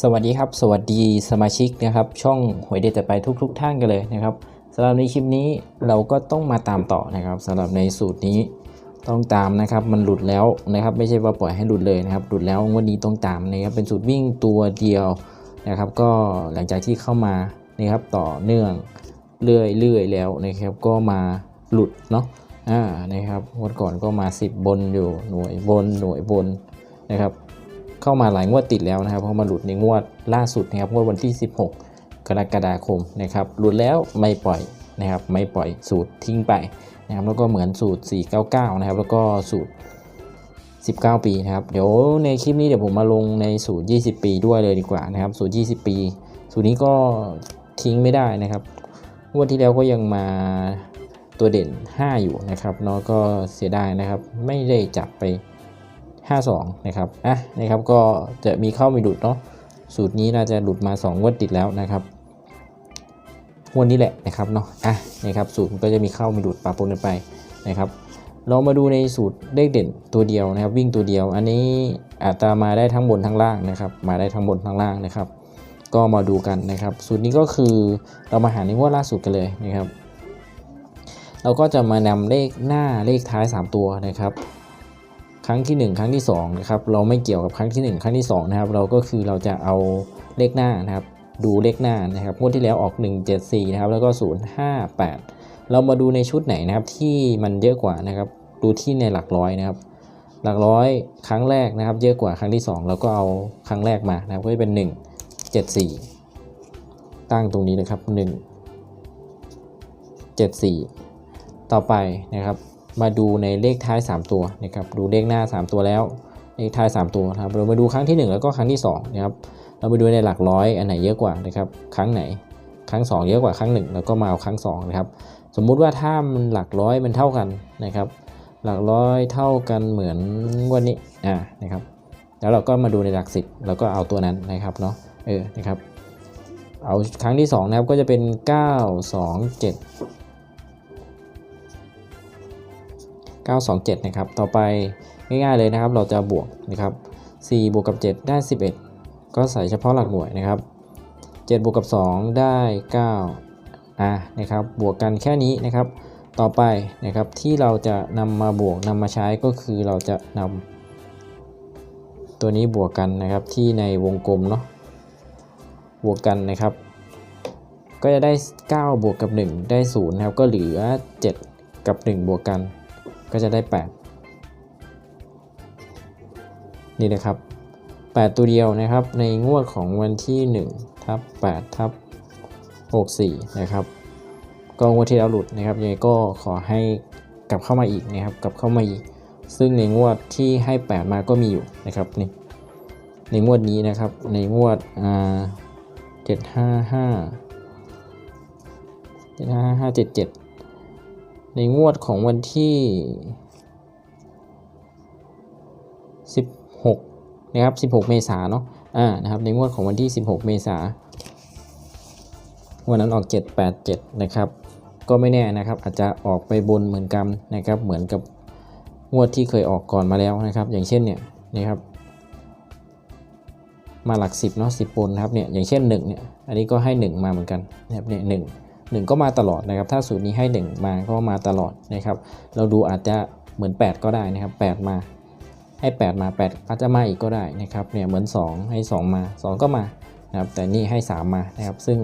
สวัสดีครับ สวัสดีสมาชิกนะครับ ช่องหวยเด็ดแต่ไปทุกๆท่านกันเลยนะครับสำหรับในคลิปนี้เราก็ต้องมาตามต่อนะครับสำหรับในสูตรนี้ต้องตามนะครับ มันหลุดแล้วนะครับ ไม่ใช่ว่าปล่อยให้หลุดเลยนะครับ หลุดแล้ววันนี้ต้องตามนะครับเป็นสูตรวิ่งตัวเดียวนะครับ ก็หลังจากที่เข้ามานะครับต่อเนื่องเรื่อยๆแล้วนะครับ ก็มาหลุดเนาะอ่านะครับวันก่อนก็มา 10 บนอยู่หน่วยบนหน่วยบนนะครับ เข้ามาหลายงวดติดแล้วนะครับเพราะมาหลุดในงวดล่าสุดนะครับงวดวันที่ 16 กรกฎาคมนะครับหลุดแล้วไม่ปล่อยนะครับไม่ปล่อยสูตรทิ้งไปนะครับแล้วก็เหมือนสูตร 499 นะครับแล้วก็สูตร 19 ปีนะครับเดี๋ยวในคลิปนี้เดี๋ยวผมมาลงในสูตร 20 ปีด้วยเลยดีกว่านะครับสูตร 20 ปี สูตรนี้ก็ทิ้งไม่ได้นะครับงวดที่แล้วก็ยังมาตัวเด่น 5 อยู่นะครับเนาะก็เสียดายนะครับไม่ได้จับไป 52 นะครับ อะ นะครับ ก็จะมีเข้ามีหลุดเนาะ สูตรนี้น่าจะหลุดมา 2 งวดติดแล้วนะครับงวดนี้แหละนะครับเนาะ อะ นะครับ สูตรก็จะมีเข้ามีหลุดปะปนกันไปนะครับ เรามาดูในสูตรเลขเด่นตัวเดียวนะครับ วิ่งตัวเดียว อันนี้อาจจะมาได้ทั้งบนทั้งล่างนะครับ มาได้ทั้งบนทั้งล่างนะครับ ก็มาดูกันนะครับ สูตรนี้ก็คือเรามาหาในงวดล่าสุดกันเลยนะครับ เราก็จะมานำเลขหน้าเลขท้าย 3 ตัวนะครับ ครั้งที่ 1 ครั้งที่2นะครับเราไม่เกี่ยวกับครั้งที่ 1 ครั้งที่2นะครับเราก็คือเราจะเอาเลขหน้านะครับ ดูเลขหน้านะครับงวดที่แล้วออก 174นะครับแล้วก็ 058 เรามาดูในชุดไหนนะครับที่มันเยอะกว่านะครับดูที่ในหลักร้อยนะครับหลักร้อยครั้งแรกนะครับ เยอะกว่าครั้งที่ 2 เราก็เอาครั้งแรกมานะครับก็จะเป็น 174 ตั้งตรงนี้นะครับ 1 74 ต่อไปนะครับ มาดูในเลขท้าย 3 ตัวนะครับดูเลขหน้า 3 ตัวแล้วเลขท้าย 3 ตัวนะครับเรามาดูครั้งที่ 1 แล้วก็ครั้งที่2นะครับเรามาดูในหลักร้อยอันไหนเยอะกว่านะครับครั้งไหนครั้ง 2 เยอะกว่าครั้ง 1 แล้วก็มาเอาครั้ง2นะครับสมมุติว่าถ้ามันหลักร้อยมันเท่ากันนะครับหลักร้อยเท่ากันเหมือนวันนี้อ่านะครับแล้วเราก็มาดูในหลักสิบแล้วก็เอาตัวนั้นนะครับเนาะเออนะครับเอาครั้งที่2นะครับก็จะเป็น 9 2 7 927 นะครับ ต่อไปง่ายๆเลยนะครับ เราจะบวกนะครับ4บวกกับ 7 ได้ 11 ก็ใส่เฉพาะหลักหน่วยนะครับ 7 บวกกับ 2 ได้ 9อะนะครับ บวกกันแค่นี้นะครับ ต่อไปนะครับที่เราจะนำมาบวกนำมาใช้ก็คือเราจะนำตัวนี้บวกกันนะครับที่ในวงกลมเนาะ บวกกันนะครับ ก็จะได้ 9 บวกกับ 1 ได้0นะครับ ก็เหลือ 7 กับ 1 บวกกัน ก็จะได้ 8 นี่นะครับ 8 ตัวเดียวนะครับ ในงวดของวันที่1ทับ8ทับ64 นะครับ ก็งวดที่เราหลุดนะครับยังไงก็ขอให้กลับเข้ามาอีกนะครับ กลับเข้ามาอีก ซึ่งในงวดที่ให้ 8 มาก็มีอยู่นะครับนี่ในงวดนี้นะครับ ในงวดอ่า755 755 7 7 ในงวดของวันที่ 16 นะครับ 16 เมษาเนาะ อ่า นะครับ ในงวดของวันที่ 16 เมษาวันนั้นออก 787 นะครับ ก็ไม่แน่นะครับ อาจจะออกไปบนเหมือนกันนะครับ เหมือนกับงวดที่เคยออกก่อนมาแล้วนะครับ อย่างเช่นเนี่ยนะครับ มาหลัก 10เนาะ10บนนะครับเนี่ย อย่างเช่น1เนี่ย อันนี้ก็ให้ 1 มาเหมือนกันนะครับเนี่ยห นึ่งหนึ่งก็มาตลอดนะครับ ถ้าสูตรนี้ให้ 1 มาก็มาตลอดนะครับ เราดูอาจจะเหมือน 8 ก็ได้นะครับ 8 มาให้ 8 มา 8 อาจจะมาอีกก็ได้นะครับเนี่ยเหมือน 2 ให้ 2 มา 2 ก็มานะครับแต่นี่ให้ 3 มานะครับ ซึ่ง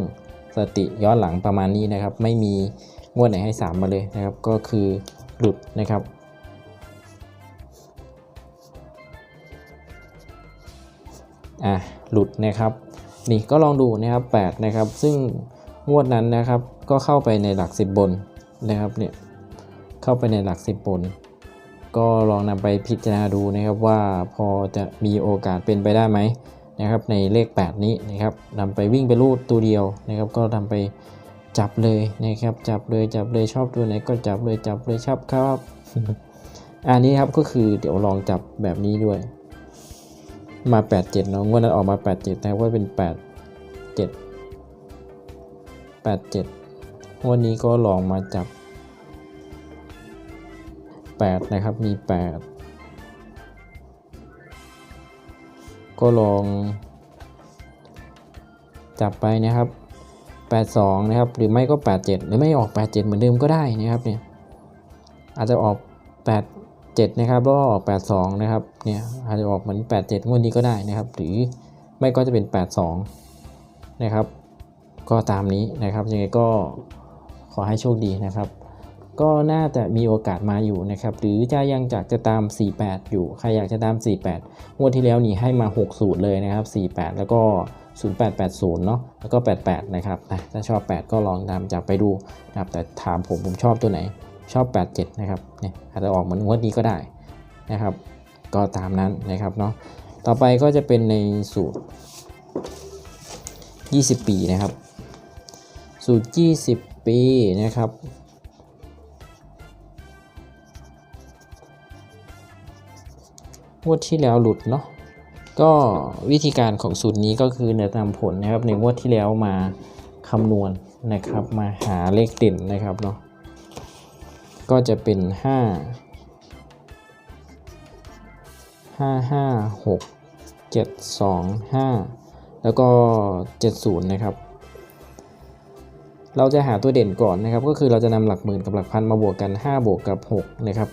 สติย้อนหลังประมาณนี้นะครับ ไม่มีงวดไหนให้ 3 มาเลยนะครับ ก็คือหลุดนะครับอะหลุดนะครับนี่ก็ลองดูนะครับ8นะครับซึ่งงวดนั้นนะครับ ก็เข้าไปในหลัก 10 บนนะครับเนี่ยเข้าไปในหลัก 10 บน ก็ลองนำไปพิจารณาดูนะครับว่าพอจะมีโอกาสเป็นไปได้ไหมนะครับในเลข 8 นี้นะครับนำไปวิ่งไปรูดตัวเดียวนะครับ ก็ทำไปจับเลยนะครับจับเลยจับเลยชอบตัวไหนก็จับเลยจับเลยชอบครับอันนี้ครับก็คือเดี๋ยวลองจับแบบนี้ด้วย มา 87เนาะงวดนั้นออกมา 87นะครับว่าเป็น 8 7 87 วันนี้ก็ลองมาจับ 8 นะครับมี 8 ก็ลอง จับไปนะครับ 82 นะครับ หรือไม่ก็ 87 หรือไม่ออก 87 เหมือนเดิมก็ได้นะครับเนี่ยอาจจะออก 87 นะครับแล้วก็ออก 82 นะครับเนี่ยอาจจะออกเหมือน 87 งวดนี้ก็ได้นะครับ หรือไม่ก็จะเป็น 82 นะครับ ก็ตามนี้นะครับยังไงก็ ขอให้โชคดีนะครับ ก็น่าจะมีโอกาสมาอยู่นะครับ หรือจะยังจากจะตาม 48 อยู่ ใครอยากจะตาม 48 งวดที่แล้วนี่ให้มา6สูตรเลยนะครับ 48 แล้วก็ 0880 เนาะแล้วก็ 88 นะครับถ้าชอบ 8 ก็ลองตามจับไปดูนะครับ แต่ถามผมผมชอบตัวไหน ชอบ 87 นะครับ เนี่ยอาจจะออกเหมือนงวดนี้ก็ได้นะครับ ก็ตามนั้นนะครับเนาะ ต่อไปก็จะเป็นในสูตร 20 ปีนะครับ สูตร 20 ปีนะครับ งวดที่แล้วหลุดเนาะก็วิธีการของสูตรนี้ก็คือเนื้อนำผลนะครับในงวดที่แล้วมาคำนวณนะครับมาหาเลขเด่นนะครับเนาะก็จะเป็น 5 5 5 6 7 2 5 แล้วก็ 70 นะครับ เราจะหาตัวเด่นก่อนนะครับ ก็คือเราจะนำหลักหมื่นกับหลักพันมาบวกกัน 5 บวกกับ6นะครับ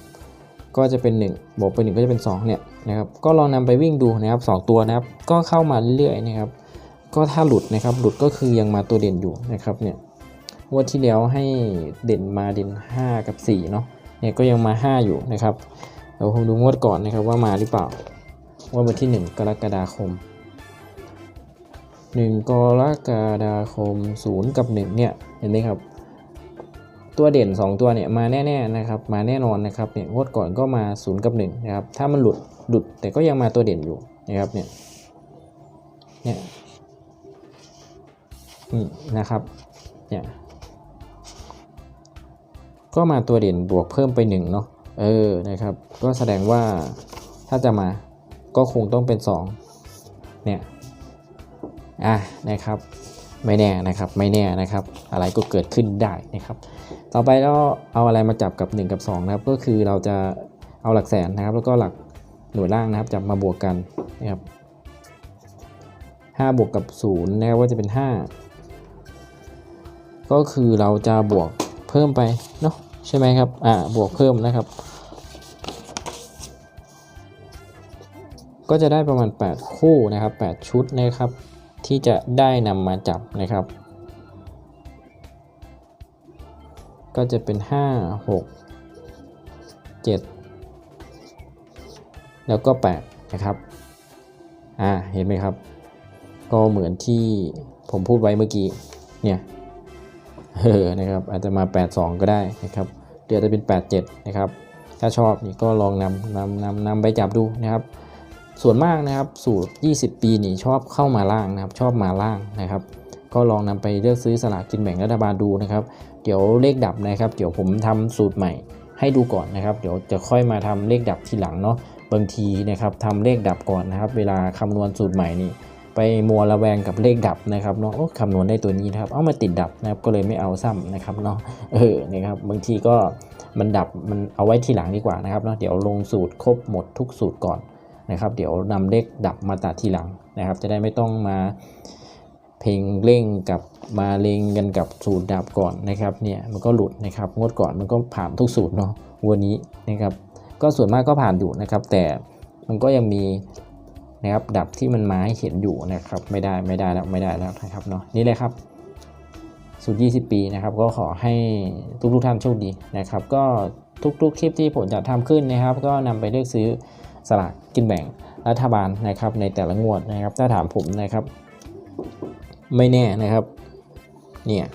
ก็จะเป็น 1 บวกไป1ก็จะเป็น2เนี่ยนะครับก็ลองนำไปวิ่งดูนะครับ 2 ตัวนะครับ ก็เข้ามาเรื่อยๆนะครับ ก็ถ้าหลุดนะครับหลุดก็คือยังมาตัวเด่นอยู่นะครับเนี่ยงวดที่แล้วให้เด่นมาเด่น 5 กับ4เนาะเนี่ยก็ยังมา 5 อยู่นะครับเดี๋ยวผมดูงวดก่อนนะครับว่ามาหรือเปล่าว่าวันที่ 1 กรกฎาคม 1 กรกฎาคม 0 กับ 1 เนี่ย เห็นไหมครับ ตัวเด่น 2 ตัวเนี่ย มาแน่ๆนะครับ มาแน่นอนนะครับเนี่ยงวดก่อนก็มา 0 กับ 1 นะครับ ถ้ามันหลุดหลุดแต่ก็ยังมาตัวเด่นอยู่นะครับเนี่ยเนี่ยนี่นะครับเนี่ยก็มาตัวเด่นบวกเพิ่มไป1เนาะเออนะครับ ก็แสดงว่าถ้าจะมาก็คงต้องเป็น 2 เนี่ย อะนะครับไม่แน่นะครับไม่แน่นะครับ อะไรก็เกิดขึ้นได้นะครับ ต่อไปก็เอาอะไรมาจับกับ 1 กับ2นะครับก็คือเราจะเอาหลักแสนนะครับ แล้วก็หลักหน่วยล่างนะครับ จับมาบวกกันนะครับ5บวกกับ0นะครับว่าจะเป็น 5 ก็คือเราจะบวกเพิ่มไปเนาะใช่ไหมครับอ่าบวกเพิ่มนะครับ ก็จะได้ประมาณ 8 คู่นะครับ 8 ชุดนะครับ ที่จะได้นำมาจับนะครับ ก็จะเป็น 5 6 7 แล้วก็ 8 นะครับ อ่า เห็นไหมครับ ก็เหมือนที่ผมพูดไว้เมื่อกี้ เนี่ยเออนะครับ อาจจะมา 82 ก็ได้นะครับเดี๋ยวจะเป็น 87 นะครับ ถ้าชอบนี่ก็ลองนำนำนำนำไปจับดูนะครับ ส่วนมากนะครับสูตร 20 ปีนี่ชอบเข้ามาล่างนะครับ ชอบมาล่างนะครับ ก็ลองนำไปเลือกซื้อสลากกินแบ่งรัฐบาลดูนะครับ เดี๋ยวเลขดับนะครับ เดี๋ยวผมทำสูตรใหม่ให้ดูก่อนนะครับ เดี๋ยวจะค่อยมาทำเลขดับทีหลังเนาะบางทีนะครับทำเลขดับก่อนนะครับ เวลาคำนวณสูตรใหม่นี่ไปมัวระแวงกับเลขดับนะครับเนาะคำนวณได้ตัวนี้นะครับเอามาติดดับนะครับก็เลยไม่เอาซ้ำนะครับเนาะเออนะครับบางทีก็มันดับมันเอาไว้ทีหลังดีกว่านะครับเนาะเดี๋ยวลงสูตรครบหมดทุกสูตรก่อน นะครับเดี๋ยวนำเลขดับมาตัดทีหลังนะครับ จะได้ไม่ต้องมาเพลงเร่งกับมาเลงกันกับสูตรดับก่อนนะครับเนี่ยมันก็หลุดนะครับงวดก่อนมันก็ผ่านทุกสูตรเนาะวันนี้นะครับ ก็ส่วนมากก็ผ่านอยู่นะครับ แต่มันก็ยังมีนะครับดับที่มันมาให้เห็นอยู่นะครับไม่ได้ไม่ได้แล้วไม่ได้แล้วนะครับเนาะนี่เลยครับสูตร 20 ปีนะครับ ก็ขอให้ทุกทุกๆท่านโชคดีนะครับ ก็ทุกๆคลิปที่ผมจะทำขึ้นนะครับ ก็นำไปเลือกซื้อ สลากกินแบ่งรัฐบาลนะครับในแต่ละงวดนะครับ ถ้าถามผมนะครับ ไม่แน่นะครับ เนี่ย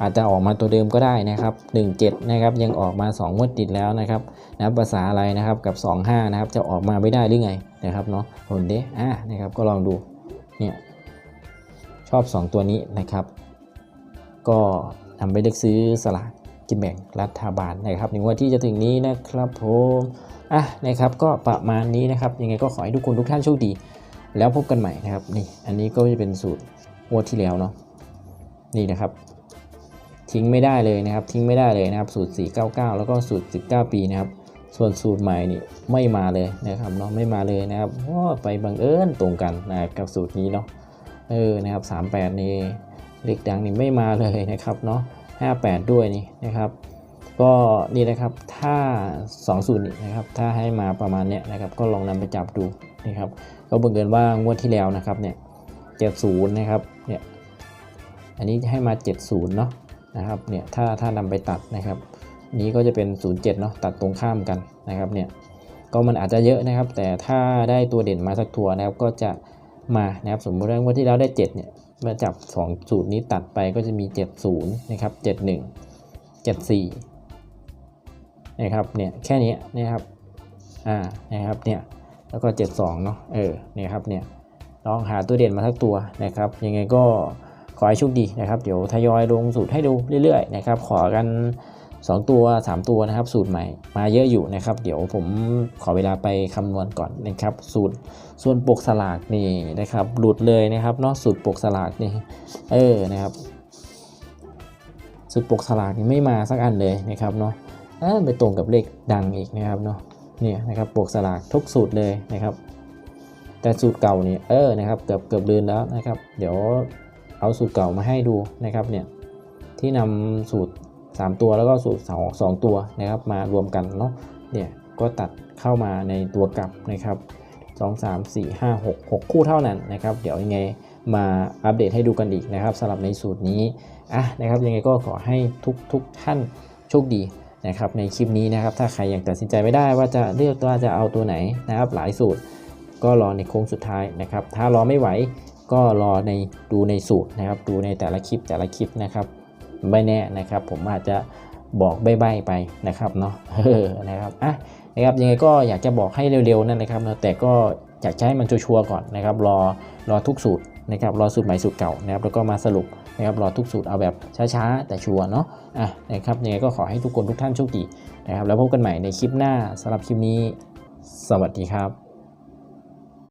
อาจจะออกมาตัวเดิมก็ได้นะครับ 17 นะครับ ยังออกมา 2 งวดติดแล้วนะครับนะภาษาอะไรนะครับกับ 25 นะครับ จะออกมาไม่ได้หรือไงนะครับเนาะผลเด้อะนะครับก็ลองดูเนี่ยชอบ 2 ตัวนี้นะครับ ก็นำไปเลือกซื้อสลาก กินแบ่งรัฐบาลนะครับในงวดที่จะถึงนี้นะครับผมอะนะครับก็ประมาณนี้นะครับยังไงก็ขอให้ทุกคนทุกท่านโชคดี แล้วพบกันใหม่นะครับนี่อันนี้ก็จะเป็นสูตรงวดที่แล้วเนาะนี่นะครับทิ้งไม่ได้เลยนะครับ ทิ้งไม่ได้เลยนะครับ สูตร 499 แล้วก็สูตร 19 ปีนะครับ ส่วนสูตรใหม่นี่ไม่มาเลยนะครับเนาะไม่มาเลยนะครับเพราะว่าไปบังเอิญตรงกันนะครับกับสูตรนี้เนาะเออนะครับ 38 นี่เลขดังนี่ไม่มาเลยนะครับเนาะ 58 ด้วยนี่นะครับก็นี่นะครับถ้า2สูตรนี่นะครับถ้าให้มาประมาณเนี้ยนะครับก็ลองนำไปจับดูนะครับก็บังเอิญว่างวดที่แล้วนะครับเนี่ย70นะครับเนี่ยอันนี้ให้มา 70เนาะนะครับเนี่ยถ้าถ้านำไปตัดนะครับ นี้ก็จะเป็น 07เนาะตัดตรงข้ามกันนะครับเนี่ยก็มันอาจจะเยอะนะครับ แต่ถ้าได้ตัวเด่นมาสักตัวนะครับก็จะมานะครับสมมติว่างวดที่แล้วได้7เนี่ย มาจับ 2 สูตรนี้ตัดไปก็จะมี 70 นะครับ 71 74 นะครับ เนี่ย แค่นี้นะครับ อ่า นะครับ เนี่ย แล้วก็ 72 เนาะเออ เนี่ยครับ เนี่ย ลองหาตัวเด่นมาทักตัวนะครับ ยังไงก็ขอให้โชคดีนะครับ เดี๋ยวทยอยลงสูตรให้ดูเรื่อยๆ นะครับ ขอกัน 2 ตัว 3 ตัวนะครับ สูตรใหม่มาเยอะอยู่นะครับ เดี๋ยวผมขอเวลาไปคำนวณก่อนนะครับ สูตรส่วนปกสลากนี่นะครับ หลุดเลยนะครับเนาะสูตรปกสลากนี่เออนะครับ สูตรปกสลากนี่ไม่มาสักอันเลยนะครับเนาะเออไปตรงกับเลขดังอีกนะครับเนาะเนี่ยนะครับปกสลากทุกสูตรเลยนะครับ แต่สูตรเก่านี่เออนะครับเกือบเกือบลืมแล้วนะครับ เดี๋ยวเอาสูตรเก่ามาให้ดูนะครับเนี่ยที่นำสูตร 3 ตัวแล้วก็สูตร2 2ตัวนะครับมารวมกันเนาะเนี่ยก็ตัดเข้ามาในตัวกลับนะครับ 2 3 4 5 6 6 คู่เท่านั้นนะครับ เดี๋ยวยังไงมาอัปเดตให้ดูกันอีกนะครับสำหรับในสูตรนี้อะนะครับยังไงก็ขอให้ทุกทุกท่านโชคดีนะครับในคลิปนี้นะครับถ้าใครยังตัดสินใจไม่ได้ว่าจะเลือกว่าจะเอาตัวไหนนะครับหลายสูตร ก็รอในโค้งสุดท้ายนะครับ ถ้ารอไม่ไหวก็รอในดูในสูตรนะครับ ดูในแต่ละคลิปแต่ละคลิปนะครับ ไม่แน่นะครับผมอาจจะบอกใบ้ๆไปนะครับเนาะเออนะครับอะนะครับยังไงก็อยากจะบอกให้เร็วๆนั่นนะครับเนอะแต่ก็อยากจะให้มันชัวร์ก่อนนะครับ รอรอทุกสูตรนะครับรอสูตรใหม่สูตรเก่านะครับแล้วก็มาสรุปนะครับรอทุกสูตรเอาแบบช้าๆ แต่ชัวร์เนาะอะนะครับยังไงก็ขอให้ทุกคนทุกท่านโชคดีนะครับแล้วพบกันใหม่ในคลิปหน้าสำหรับคลิปนี้ สวัสดีครับ